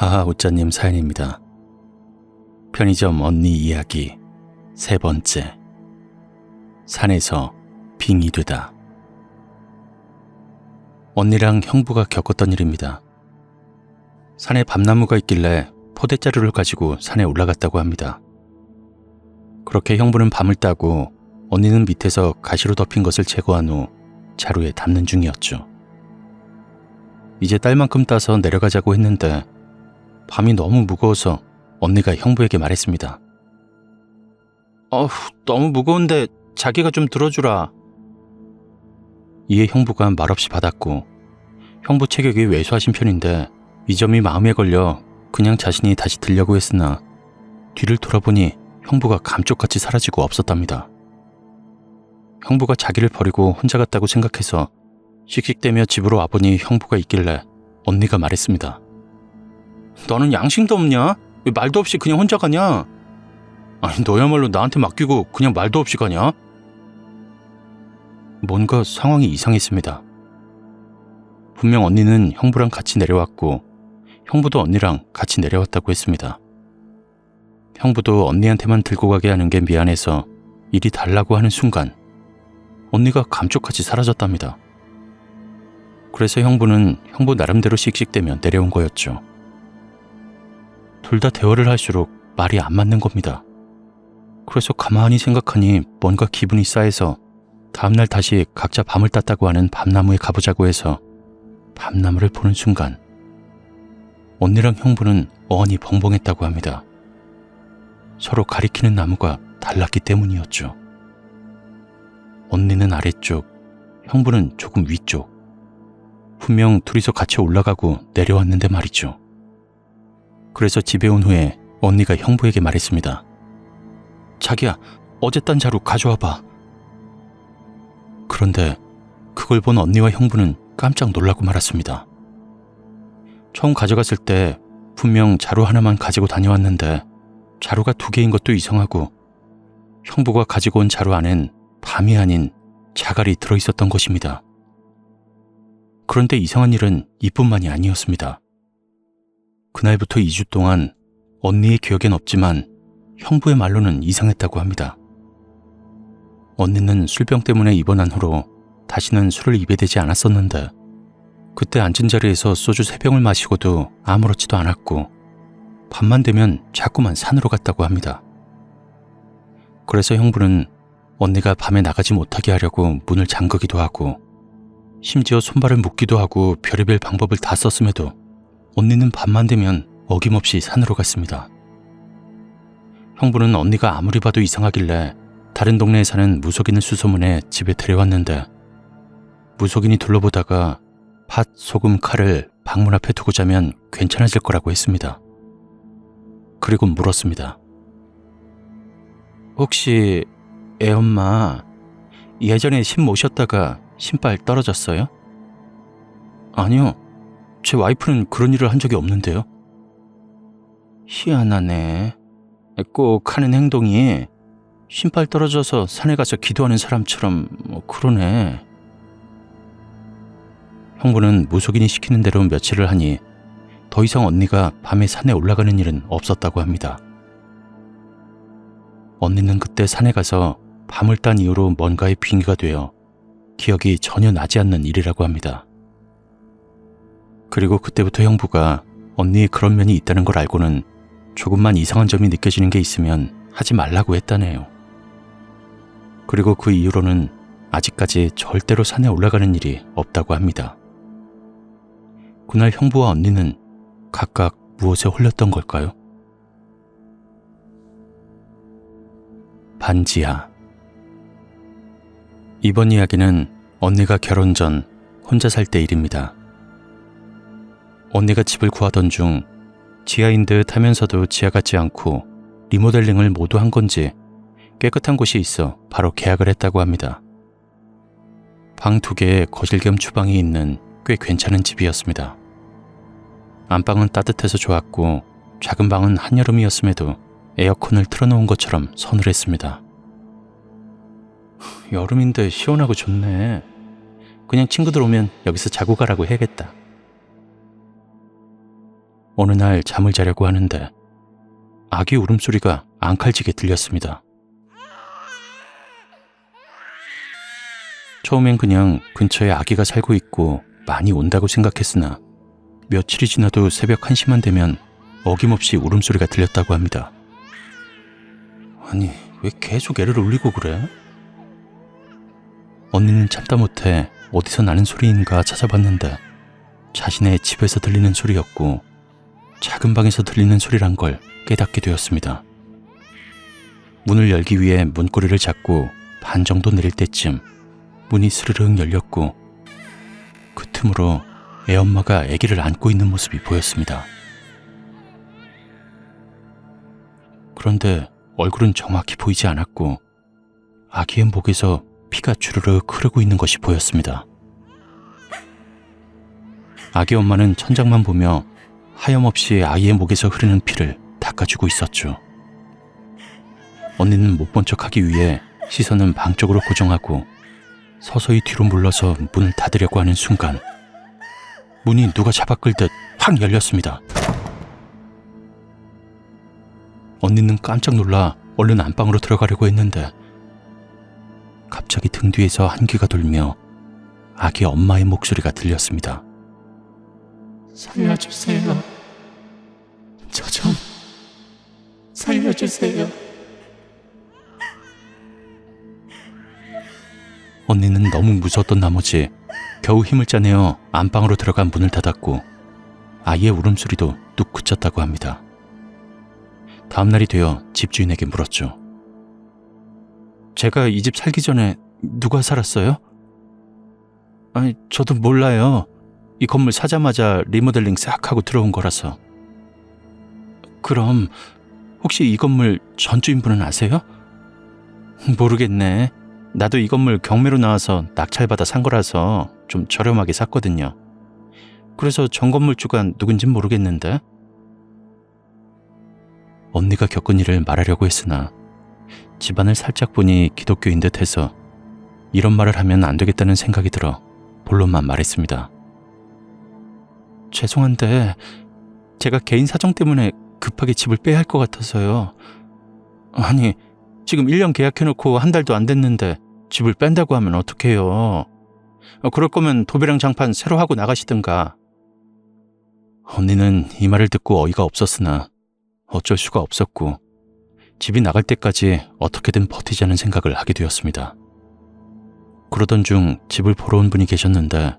하하 오짜님 사연입니다. 편의점 언니 이야기 세 번째 산에서 빙이 되다 언니랑 형부가 겪었던 일입니다. 산에 밤나무가 있길래 포대자루를 가지고 산에 올라갔다고 합니다. 그렇게 형부는 밤을 따고 언니는 밑에서 가시로 덮인 것을 제거한 후 자루에 담는 중이었죠. 이제 딸만큼 따서 내려가자고 했는데 밤이 너무 무거워서 언니가 형부에게 말했습니다. 어후, 너무 무거운데 자기가 좀 들어주라. 이에 형부가 말없이 받았고 형부 체격이 왜소하신 편인데 이 점이 마음에 걸려 그냥 자신이 다시 들려고 했으나 뒤를 돌아보니 형부가 감쪽같이 사라지고 없었답니다. 형부가 자기를 버리고 혼자 갔다고 생각해서 씩씩대며 집으로 와보니 형부가 있길래 언니가 말했습니다. 너는 양심도 없냐? 왜 말도 없이 그냥 혼자 가냐? 아니 너야말로 나한테 맡기고 그냥 말도 없이 가냐? 뭔가 상황이 이상했습니다. 분명 언니는 형부랑 같이 내려왔고 형부도 언니랑 같이 내려왔다고 했습니다. 형부도 언니한테만 들고 가게 하는 게 미안해서 일이 달라고 하는 순간 언니가 감쪽같이 사라졌답니다. 그래서 형부는 형부 나름대로 씩씩대며 내려온 거였죠. 둘 다 대화를 할수록 말이 안 맞는 겁니다. 그래서 가만히 생각하니 뭔가 기분이 싸해서 다음날 다시 각자 밤을 땄다고 하는 밤나무에 가보자고 해서 밤나무를 보는 순간 언니랑 형부는 어안이 벙벙했다고 합니다. 서로 가리키는 나무가 달랐기 때문이었죠. 언니는 아래쪽, 형부는 조금 위쪽. 분명 둘이서 같이 올라가고 내려왔는데 말이죠. 그래서 집에 온 후에 언니가 형부에게 말했습니다. 자기야, 어제 딴 자루 가져와 봐. 그런데 그걸 본 언니와 형부는 깜짝 놀라고 말았습니다. 처음 가져갔을 때 분명 자루 하나만 가지고 다녀왔는데 자루가 두 개인 것도 이상하고 형부가 가지고 온 자루 안엔 밤이 아닌 자갈이 들어 있었던 것입니다. 그런데 이상한 일은 이뿐만이 아니었습니다. 그날부터 2주 동안 언니의 기억엔 없지만 형부의 말로는 이상했다고 합니다. 언니는 술병 때문에 입원한 후로 다시는 술을 입에 대지 않았었는데 그때 앉은 자리에서 소주 세 병을 마시고도 아무렇지도 않았고 밤만 되면 자꾸만 산으로 갔다고 합니다. 그래서 형부는 언니가 밤에 나가지 못하게 하려고 문을 잠그기도 하고 심지어 손발을 묶기도 하고 별의별 방법을 다 썼음에도 언니는 밤만 되면 어김없이 산으로 갔습니다. 형부는 언니가 아무리 봐도 이상하길래 다른 동네에 사는 무속인을 수소문해 집에 데려왔는데 무속인이 둘러보다가 팥, 소금, 칼을 방문 앞에 두고 자면 괜찮아질 거라고 했습니다. 그리고 물었습니다. 혹시 애엄마 예전에 신 모셨다가 신발 떨어졌어요? 아니요. 제 와이프는 그런 일을 한 적이 없는데요. 희한하네. 꼭 하는 행동이 신발 떨어져서 산에 가서 기도하는 사람처럼 뭐 그러네. 형부는 무속인이 시키는 대로 며칠을 하니 더 이상 언니가 밤에 산에 올라가는 일은 없었다고 합니다. 언니는 그때 산에 가서 밤을 딴 이후로 뭔가의 빙의가 되어 기억이 전혀 나지 않는 일이라고 합니다. 그리고 그때부터 형부가 언니의 그런 면이 있다는 걸 알고는 조금만 이상한 점이 느껴지는 게 있으면 하지 말라고 했다네요. 그리고 그 이후로는 아직까지 절대로 산에 올라가는 일이 없다고 합니다. 그날 형부와 언니는 각각 무엇에 홀렸던 걸까요? 반지하 이번 이야기는 언니가 결혼 전 혼자 살 때 일입니다. 언니가 집을 구하던 중 지하인 듯 하면서도 지하 같지 않고 리모델링을 모두 한 건지 깨끗한 곳이 있어 바로 계약을 했다고 합니다. 방 두 개에 거실 겸 주방이 있는 꽤 괜찮은 집이었습니다. 안방은 따뜻해서 좋았고 작은 방은 한여름이었음에도 에어컨을 틀어놓은 것처럼 서늘했습니다. 여름인데 시원하고 좋네. 그냥 친구들 오면 여기서 자고 가라고 해야겠다. 어느 날 잠을 자려고 하는데 아기 울음소리가 앙칼지게 들렸습니다. 처음엔 그냥 근처에 아기가 살고 있고 많이 온다고 생각했으나 며칠이 지나도 새벽 1시만 되면 어김없이 울음소리가 들렸다고 합니다. 아니, 왜 계속 애를 울리고 그래? 언니는 참다 못해 어디서 나는 소리인가 찾아봤는데 자신의 집에서 들리는 소리였고 작은 방에서 들리는 소리란 걸 깨닫게 되었습니다. 문을 열기 위해 문고리를 잡고 반 정도 내릴 때쯤 문이 스르륵 열렸고 그 틈으로 애엄마가 아기를 안고 있는 모습이 보였습니다. 그런데 얼굴은 정확히 보이지 않았고 아기의 목에서 피가 주르륵 흐르고 있는 것이 보였습니다. 아기 엄마는 천장만 보며 하염없이 아이의 목에서 흐르는 피를 닦아주고 있었죠. 언니는 못 본 척하기 위해 시선은 방 쪽으로 고정하고 서서히 뒤로 물러서 문을 닫으려고 하는 순간 문이 누가 잡아 끌듯 확 열렸습니다. 언니는 깜짝 놀라 얼른 안방으로 들어가려고 했는데 갑자기 등 뒤에서 한기가 돌며 아기 엄마의 목소리가 들렸습니다. 살려주세요. 저 좀 살려주세요. 언니는 너무 무서웠던 나머지 겨우 힘을 짜내어 안방으로 들어간 문을 닫았고 아이의 울음소리도 뚝 그쳤다고 합니다. 다음날이 되어 집주인에게 물었죠. 제가 이 집 살기 전에 누가 살았어요? 아니, 저도 몰라요. 이 건물 사자마자 리모델링 싹 하고 들어온 거라서. 그럼 혹시 이 건물 전주인분은 아세요? 모르겠네. 나도 이 건물 경매로 나와서 낙찰받아 산 거라서 좀 저렴하게 샀거든요. 그래서 전 건물주가 누군진 모르겠는데. 언니가 겪은 일을 말하려고 했으나 집안을 살짝 보니 기독교인 듯 해서 이런 말을 하면 안 되겠다는 생각이 들어 본론만 말했습니다. 죄송한데 제가 개인 사정 때문에 급하게 집을 빼야 할 것 같아서요. 아니, 지금 1년 계약해놓고 한 달도 안 됐는데 집을 뺀다고 하면 어떡해요. 어, 그럴 거면 도배랑 장판 새로 하고 나가시든가. 언니는 이 말을 듣고 어이가 없었으나 어쩔 수가 없었고 집이 나갈 때까지 어떻게든 버티자는 생각을 하게 되었습니다. 그러던 중 집을 보러 온 분이 계셨는데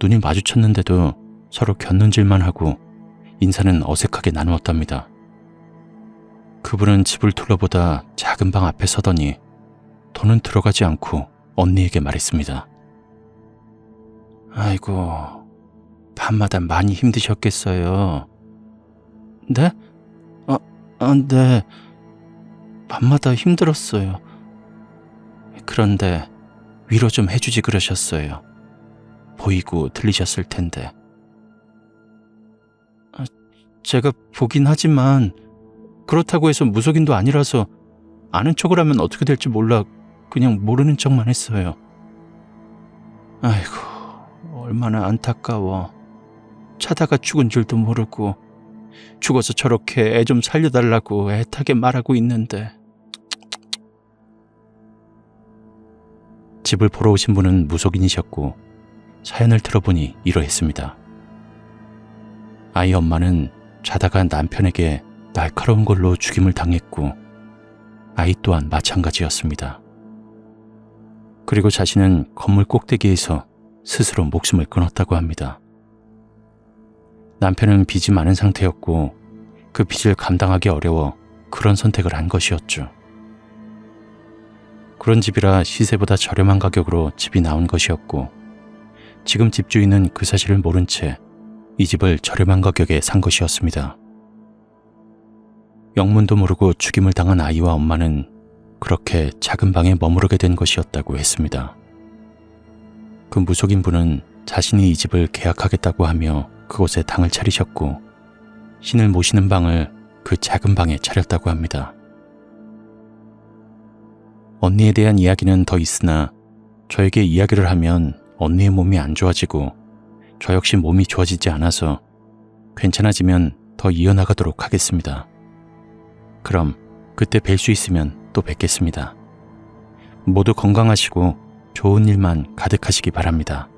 눈이 마주쳤는데도 서로 곁눈질만 하고 인사는 어색하게 나누었답니다. 그분은 집을 둘러보다 작은 방 앞에 서더니 더는 들어가지 않고 언니에게 말했습니다. 아이고, 밤마다 많이 힘드셨겠어요. 네? 아, 아, 네. 밤마다 힘들었어요. 그런데 위로 좀 해주지 그러셨어요. 보이고 들리셨을 텐데. 아, 제가 보긴 하지만 그렇다고 해서 무속인도 아니라서 아는 척을 하면 어떻게 될지 몰라 그냥 모르는 척만 했어요. 아이고, 얼마나 안타까워. 차다가 죽은 줄도 모르고 죽어서 저렇게 애 좀 살려달라고 애타게 말하고 있는데. 집을 보러 오신 분은 무속인이셨고 사연을 들어보니 이러했습니다. 아이 엄마는 자다가 남편에게 날카로운 걸로 죽임을 당했고 아이 또한 마찬가지였습니다. 그리고 자신은 건물 꼭대기에서 스스로 목숨을 끊었다고 합니다. 남편은 빚이 많은 상태였고 그 빚을 감당하기 어려워 그런 선택을 한 것이었죠. 그런 집이라 시세보다 저렴한 가격으로 집이 나온 것이었고 지금 집주인은 그 사실을 모른 채 이 집을 저렴한 가격에 산 것이었습니다. 영문도 모르고 죽임을 당한 아이와 엄마는 그렇게 작은 방에 머무르게 된 것이었다고 했습니다. 그 무속인 분은 자신이 이 집을 계약하겠다고 하며 그곳에 당을 차리셨고 신을 모시는 방을 그 작은 방에 차렸다고 합니다. 언니에 대한 이야기는 더 있으나 저에게 이야기를 하면 언니의 몸이 안 좋아지고 저 역시 몸이 좋아지지 않아서 괜찮아지면 더 이어나가도록 하겠습니다. 그럼 그때 뵐 수 있으면 또 뵙겠습니다. 모두 건강하시고 좋은 일만 가득하시기 바랍니다.